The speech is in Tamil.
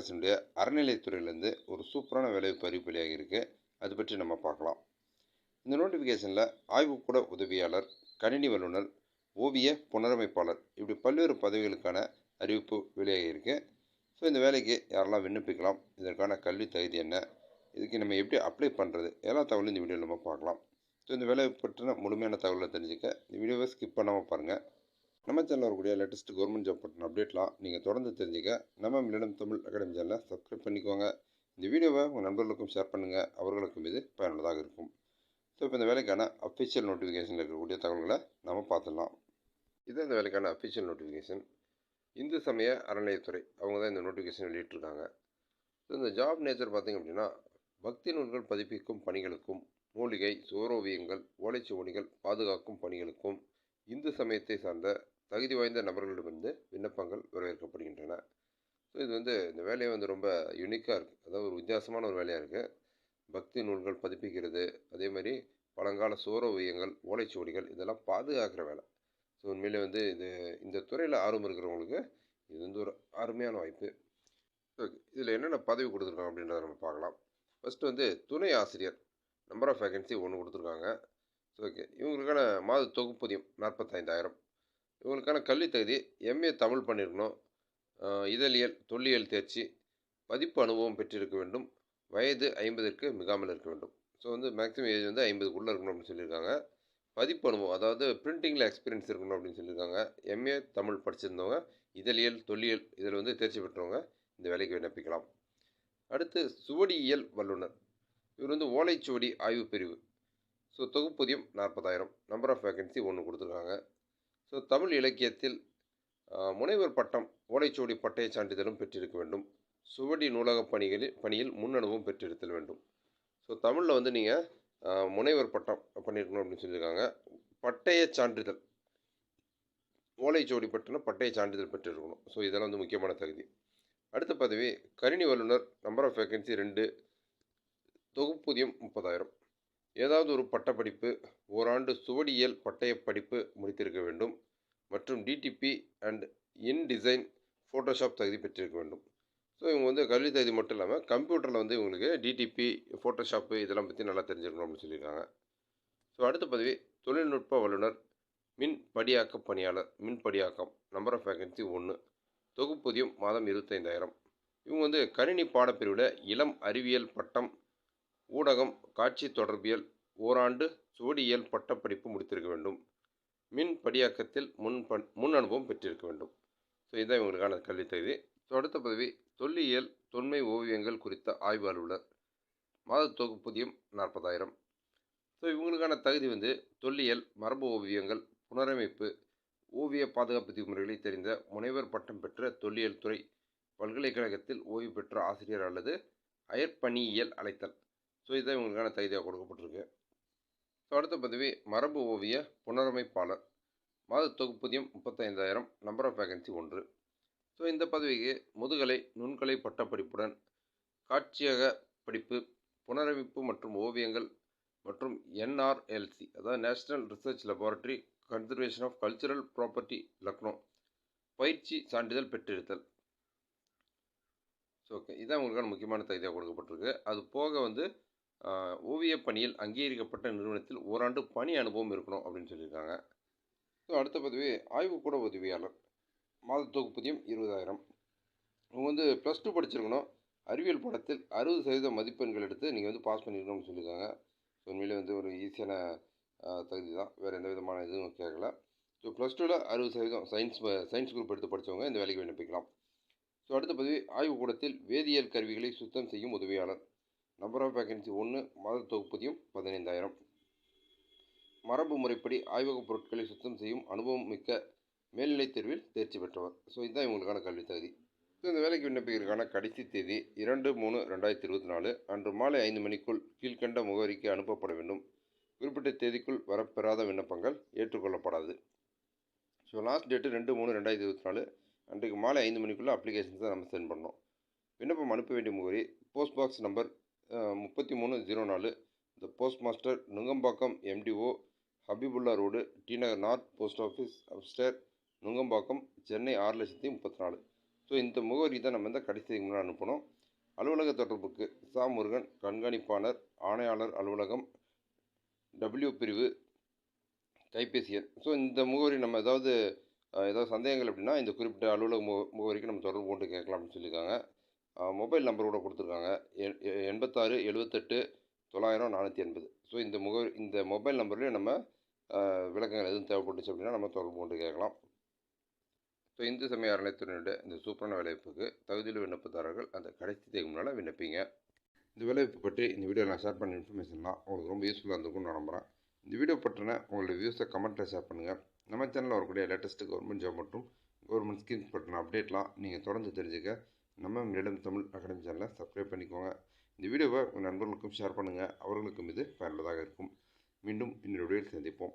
அரசினுடைய அறநிலையத்துறையிலேருந்து ஒரு சூப்பரான வேலைவாய்ப்பு அறிவிப்பு வெளியாகி இருக்குது அது பற்றி நம்ம பார்க்கலாம். இந்த நோட்டிஃபிகேஷனில் ஆய்வுக்கூட உதவியாளர் கணினி வல்லுநர் ஓவிய புனரமைப்பாளர் இப்படி பல்வேறு பதவிகளுக்கான அறிவிப்பு வெளியாகி இருக்குது ஸோ இந்த வேலைக்கு யாரெல்லாம் விண்ணப்பிக்கலாம் இதற்கான கல்வி தகுதி என்ன இதுக்கு நம்ம எப்படி அப்ளை பண்ணுறது எல்லா தகவலும் இந்த வீடியோவில் நம்ம பார்க்கலாம். ஸோ இந்த வேலை பற்றின முழுமையான தகவலை தெரிஞ்சுக்க இந்த வீடியோவை ஸ்கிப் பண்ணாமல் பாருங்கள் நம்ம சேனலில் வரக்கூடிய லேட்டஸ்ட் கவர்மெண்ட் ஜாப் பற்றின அப்டேட்லாம் நீங்கள் தொடர்ந்து தெரிஞ்சுக்க நம்ம மில்லினம் தமிழ் அகாடமி சேனலை சப்ஸ்கிரைப் பண்ணிக்கோங்க. இந்த வீடியோவை உங்கள் நண்பர்களுக்கும் ஷேர் பண்ணுங்கள் அவர்களுக்கும் இது பயனுள்ளதாக இருக்கும். ஸோ இப்போ இந்த வேலைக்கான அஃபிஷியல் நோட்டிஃபிகேஷனில் இருக்கக்கூடிய தகவல்களை நம்ம பார்த்துடலாம். இது இந்த வேலைக்கான அஃபிஷியல் நோட்டிஃபிகேஷன் இந்து சமய அறநிலையத்துறை அவங்க தான் இந்த நோட்டிஃபிகேஷன் வெளியிட்டிருக்காங்க. ஸோ இந்த ஜாப் நேச்சர் பார்த்திங்க அப்படின்னா பக்தி நூல்கள் பதிப்பிக்கும் பணிகளுக்கும் மூலிகை சோரோவியங்கள் ஓலைச்சுவடிகள் பாதுகாக்கும் பணிகளுக்கும் இந்து சமயத்தை சார்ந்த தகுதி வாய்ந்த நபர்களிடமிருந்து விண்ணப்பங்கள் வரவேற்கப்படுகின்றன. ஸோ இது வந்து இந்த வேலையை வந்து ரொம்ப யூனிக்காக இருக்குது அதாவது ஒரு வித்தியாசமான ஒரு வேலையாக இருக்குது பக்தி நூல்கள் பதிப்பிக்கிறது அதே மாதிரி பழங்கால சோர ஓவியங்கள் ஓலைச்சுவடிகள் இதெல்லாம் பாதுகாக்கிற வேலை. ஸோ உண்மையிலே வந்து இது இந்த துறையில் ஆர்வம் இருக்கிறவங்களுக்கு இது வந்து ஒரு அருமையான வாய்ப்பு. ஓகே இதில் என்னென்ன பதவி கொடுத்துருக்காங்க அப்படின்றத நம்ம பார்க்கலாம். ஃபஸ்ட்டு வந்து துணை ஆசிரியர். நம்பர் ஆஃப் வேகன்சி ஒன்று கொடுத்துருக்காங்க. ஸோ ஓகே இவங்களுக்கான மாத தொகுப்பூதியம் நாற்பத்தைந்தாயிரம். இவங்களுக்கான கல்வி தகுதி எம்ஏ தமிழ் பண்ணியிருக்கணும். இதழியல் தொல்லியல் தேர்ச்சி பதிப்பு அனுபவம் பெற்றிருக்க வேண்டும். வயது ஐம்பதற்கு மிகாமல் இருக்க வேண்டும். ஸோ வந்து மேக்ஸிமம் ஏஜ் வந்து ஐம்பதுக்குள்ளே இருக்கணும் அப்படின்னு சொல்லியிருக்காங்க. பதிப்பு அனுபவம் அதாவது பிரிண்டிங்கில் எக்ஸ்பீரியன்ஸ் இருக்கணும் அப்படின்னு சொல்லியிருக்காங்க. எம்ஏ தமிழ் படிச்சிருந்தவங்க இதழியல் தொல்லியல் இதில் வந்து தேர்ச்சி பெற்றவங்க இந்த வேலைக்கு விண்ணப்பிக்கலாம். அடுத்து சுவடியியல் வல்லுநர். இவர் வந்து ஓலைச்சுவடி ஆய்வு பிரிவு. ஸோ தொகுப்பூதியம் நாற்பதாயிரம். நம்பர் ஆஃப் வேகன்சி ஒன்று கொடுத்துருக்காங்க. ஸோ தமிழ் இலக்கியத்தில் முனைவர் பட்டம் ஓலைச்சுவடி பட்டய சான்றிதழும் பெற்றிருக்க வேண்டும். சுவடி நூலக பணிகளில் பணியில் முன்னனுபவம் பெற்றிருத்தல் வேண்டும். ஸோ தமிழில் வந்து நீங்கள் முனைவர் பட்டம் பண்ணியிருக்கணும் அப்படின்னு சொல்லியிருக்காங்க. பட்டய சான்றிதழ் ஓலைச்சுவடி பட்டம்னா பட்டய சான்றிதழ் பெற்றிருக்கணும். ஸோ இதெல்லாம் வந்து முக்கியமான தகுதி. அடுத்த பதவி கணினி வல்லுநர் நம்பர் ஆஃப் வேகன்சி ரெண்டு தொகுப்பூதியம் முப்பதாயிரம். ஏதாவது ஒரு பட்டப்படிப்பு ஓராண்டு சுவடியியல் பட்டய படிப்பு முடித்திருக்க வேண்டும். மற்றும் DTP and InDesign Photoshop தகுதி பெற்றிருக்க வேண்டும். ஸோ இவங்க வந்து கல்வி தகுதி மட்டும் இல்லாமல் கம்ப்யூட்டரில் வந்து இவங்களுக்கு டிடிபி ஃபோட்டோஷாப்பு இதெல்லாம் பற்றி நல்லா தெரிஞ்சிருக்கணும் அப்படின்னு சொல்லியிருக்காங்க. ஸோ அடுத்த பதவி தொழில்நுட்ப வல்லுநர் மின் படியாக்க பணியாளர் மின் படியாக்கம் நம்பர் ஆஃப் வேகன்சி ஒன்று தொகுப்பூதியம் மாதம் இருபத்தைந்தாயிரம். இவங்க வந்து கணினி பாடப்பிரிவில் இளம் அறிவியல் பட்டம் ஊடகம் காட்சி தொடர்பியல் ஓராண்டு சுவடியியல் பட்டப்படிப்பு முடித்திருக்க வேண்டும். மின் படியாக்கத்தில் முன் பண் முன் அனுபவம் பெற்றிருக்க வேண்டும். ஸோ இதுதான் இவங்களுக்கான கல்வி தகுதி. ஸோ அடுத்த பதவி தொல்லியல் தொன்மை ஓவியங்கள் குறித்த ஆய்வு அலுவலர் மாத தொகுப்பூதியம் நாற்பதாயிரம். ஸோ இவங்களுக்கான தகுதி வந்து தொல்லியல் மரபு ஓவியங்கள் புனரமைப்பு ஓவிய பாதுகாப்பு விதிமுறைகளை தெரிந்த முனைவர் பட்டம் பெற்ற தொல்லியல் துறை பல்கலைக்கழகத்தில் ஓய்வு பெற்ற ஆசிரியர் அல்லது அயற்பணியியல் அழைத்தல். ஸோ இதுதான் இவங்களுக்கான தகுதியாக கொடுக்கப்பட்டிருக்கு. ஸோ அடுத்த பதவி மரபு ஓவிய புனரமைப்பாளர். மாத தொகுப்பூதியம் முப்பத்தைந்தாயிரம் நம்பர் ஆஃப் வேகன்சி ஒன்று. ஸோ இந்த பதவிக்கு முதுகலை நுண்கலை பட்டப்படிப்புடன் காட்சியக படிப்பு புனரமைப்பு மற்றும் ஓவியங்கள் மற்றும் என்ஆர்எல்சி அதாவது national research laboratory conservation of cultural property Lucknow. பயிற்சி சான்றிதழ் பெற்றிருத்தல். ஸோ ஓகே இதான் உங்களுக்கான முக்கியமான தகுதியாக கொடுக்கப்பட்டிருக்கு. அது போக வந்து ஓவிய பணியில் அங்கீகரிக்கப்பட்ட நிறுவனத்தில் ஓராண்டு பணி அனுபவம் இருக்கணும் அப்படின்னு சொல்லியிருக்காங்க. ஸோ அடுத்த பதவி ஆய்வுக்கூட உதவியாளர். மாத தொகுப்பூதியம் இருபதாயிரம். இவங்க வந்து ப்ளஸ் டூ படிச்சிருக்கணும். அறிவியல் படத்தில் அறுபது சதவீத மதிப்பெண்கள் எடுத்து நீங்கள் வந்து பாஸ் பண்ணியிருக்கணும்னு சொல்லியிருக்காங்க. ஸோ உண்மையிலே வந்து ஒரு ஈஸியான தகுதி தான். வேறு எந்த விதமான இதுவும் கேட்கல. ஸோ ப்ளஸ் டூவில் அறுபது சதவீதம் சயின்ஸ் சயின்ஸ் குரூப் எடுத்து படித்தவங்க இந்த வேலைக்கு விண்ணப்பிக்கலாம். ஸோ அடுத்த பதவி ஆய்வுக்கூடத்தில் வேதியியல் கருவிகளை சுத்தம் செய்யும் உதவியாளர். நம்பர் ஆஃப் வேகன்சி ஒன்று மாத தொகுப்பதியும் பதினைந்தாயிரம். மரபு முறைப்படி ஆய்வகப் பொருட்களை சுத்தம் செய்யும் அனுபவம் மிக்க மேல்நிலைத் தேர்வில் தேர்ச்சி பெற்றவர். ஸோ இதுதான் இவங்களுக்கான கல்வி தகுதி. ஸோ இந்த வேலைக்கு விண்ணப்பிக்கிறதுக்கான கடைசி தேதி இரண்டு மூணு ரெண்டாயிரத்தி இருபத்தி நாலு. அன்று மாலை ஐந்து மணிக்குள் கீழ்கண்ட முகவரிக்கு அனுப்பப்பட வேண்டும். குறிப்பிட்ட தேதிக்குள் வரப்பெறாத விண்ணப்பங்கள் ஏற்றுக்கொள்ளப்படாது. ஸோ லாஸ்ட் டேட்டு ரெண்டு மூணு ரெண்டாயிரத்தி இருபத்தி நாலு. அன்றைக்கு மாலை ஐந்து மணிக்குள்ளே அப்ளிகேஷன்ஸை நம்ம சென்ட் பண்ணோம் விண்ணப்பம் அனுப்ப வேண்டிய முகவரி போஸ்ட் பாக்ஸ் நம்பர் முப்பத்தி மூணு ஜீரோ நாலு. The post master Nungambakkam MTO Habibullah road T Nagar north post office அப்ஸ்டர் Nungambakkam Chennai ஆறு லட்சத்தி முப்பத்தி நாலு. ஸோ இந்த முகவரி தான் நம்ம இந்த கடைசி முன்னாடி அனுப்பணும் அலுவலக தொடர்புக்கு சா முருகன் கண்காணிப்பாளர் ஆணையாளர் அலுவலகம் டபிள்யூ பிரிவு கைபேசி எண் ஸோ இந்த முகவரி நம்ம ஏதாவது ஏதாவது சந்தேகங்கள் அப்படின்னா இந்த குறிப்பிட்ட அலுவலக முக முகவரிக்கு நம்ம தொடர்பு கொண்டு கேட்கலாம் அப்படின்னு சொல்லியிருக்காங்க. மொபைல் நம்பர் கூட கொடுத்துருக்காங்க. எண் எண்பத்தாறு எழுபத்தெட்டு தொள்ளாயிரம் நானூற்றி எண்பது. ஸோ இந்த முகவரி இந்த மொபைல் நம்பர்லேயும் நம்ம விளக்கங்கள் எதுவும் தேவைப்பட்டுச்சு அப்படின்னா நம்ம தொடர்பு கொண்டு கேட்கலாம். ஸோ இந்து சமய அறநிலையத்துறையினுடைய இந்த சூப்பரான வேலைவாய்ப்புக்கு தகுதியில் விண்ணப்பதாரர்கள் அந்த கடைசி தேதி முன்னால் விண்ணப்பிங்க. இந்த வேலைவாய்ப்பு பற்றி இந்த வீடியோ நான் ஷேர் பண்ண இன்ஃபர்மேஷன்லாம் உங்களுக்கு ரொம்ப யூஸ்ஃபுல்லாக இருந்திருக்கும்னு நம்புகிறேன் இந்த வீடியோ பற்றின உங்களுடைய வியூஸை கமெண்ட்டில் ஷேர் பண்ணுங்கள் நம்ம சேனலில் வரக்கூடிய லேட்டஸ்ட்டு கவர்மெண்ட் ஜாப் மற்றும் கவர்மெண்ட் ஸ்கீம்ஸ் பற்றின அப்டேட்லாம் நீங்கள் தொடர்ந்து தெரிஞ்சுக்க நம்ம மேடம் தமிழ் அகாடமி சேனலை சப்ஸ்கிரைப் பண்ணிக்கோங்க. இந்த வீடியோவை உங்கள் நண்பர்களுக்கும் ஷேர் பண்ணுங்கள் அவர்களுக்கும் இது பயனுள்ளதாக இருக்கும். மீண்டும் இன்னொரு வீடியோவில் சந்திப்போம்.